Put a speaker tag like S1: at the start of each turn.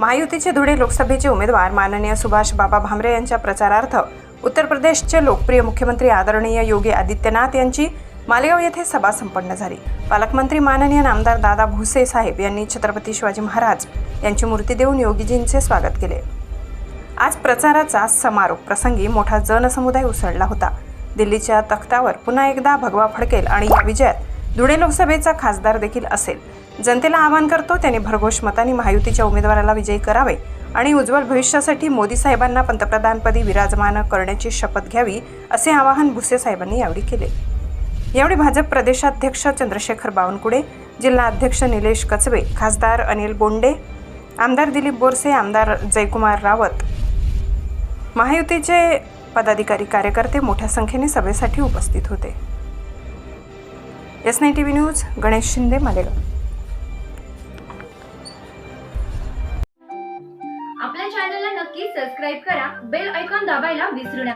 S1: महायुतीचे धुळे लोकसभेचे उमेदवार माननीय सुभाष बाबा भामरे यांच्या प्रचारार्थ उत्तर प्रदेशचे लोकप्रिय मुख्यमंत्री आदरणीय योगी आदित्यनाथ यांची मालेगाव येथे सभा संपन्न झाली. पालकमंत्री माननीय नामदार दादा भुसे साहेब यांनी छत्रपती शिवाजी महाराज यांची मूर्ती देऊन योगीजींचे स्वागत केले. आज प्रचाराचा समारोप प्रसंगी मोठा जनसमुदाय उसळला होता. दिल्लीच्या तख्तावर पुन्हा एकदा भगवा फडकेल आणि या विजयात धुळे लोकसभेचा खासदार देखील असेल. जनतेला आवाहन करतो त्यांनी भरघोष मताने महायुतीच्या उमेदवाराला विजयी करावे आणि उज्ज्वल भविष्यासाठी मोदी साहेबांना पंतप्रधानपदी विराजमान करण्याची शपथ घ्यावी असे आवाहन भुसे साहेबांनी यावेळी केले. यावेळी भाजप प्रदेशाध्यक्ष चंद्रशेखर बावनकुळे जिल्हा अध्यक्ष निलेश कचवे खासदार अनिल बोंडे आमदार दिलीप बोरसे आमदार जयकुमार रावत महायुतीचे पदाधिकारी कार्यकर्ते मोठ्या संख्येने सभेसाठी उपस्थित होते. S nine T V news Ganesh Shinde Malegaon.
S2: आपल्या चॅनलला नक्की सबस्क्राईब करा बेल ऐकॉन दाबायला विसरू नका.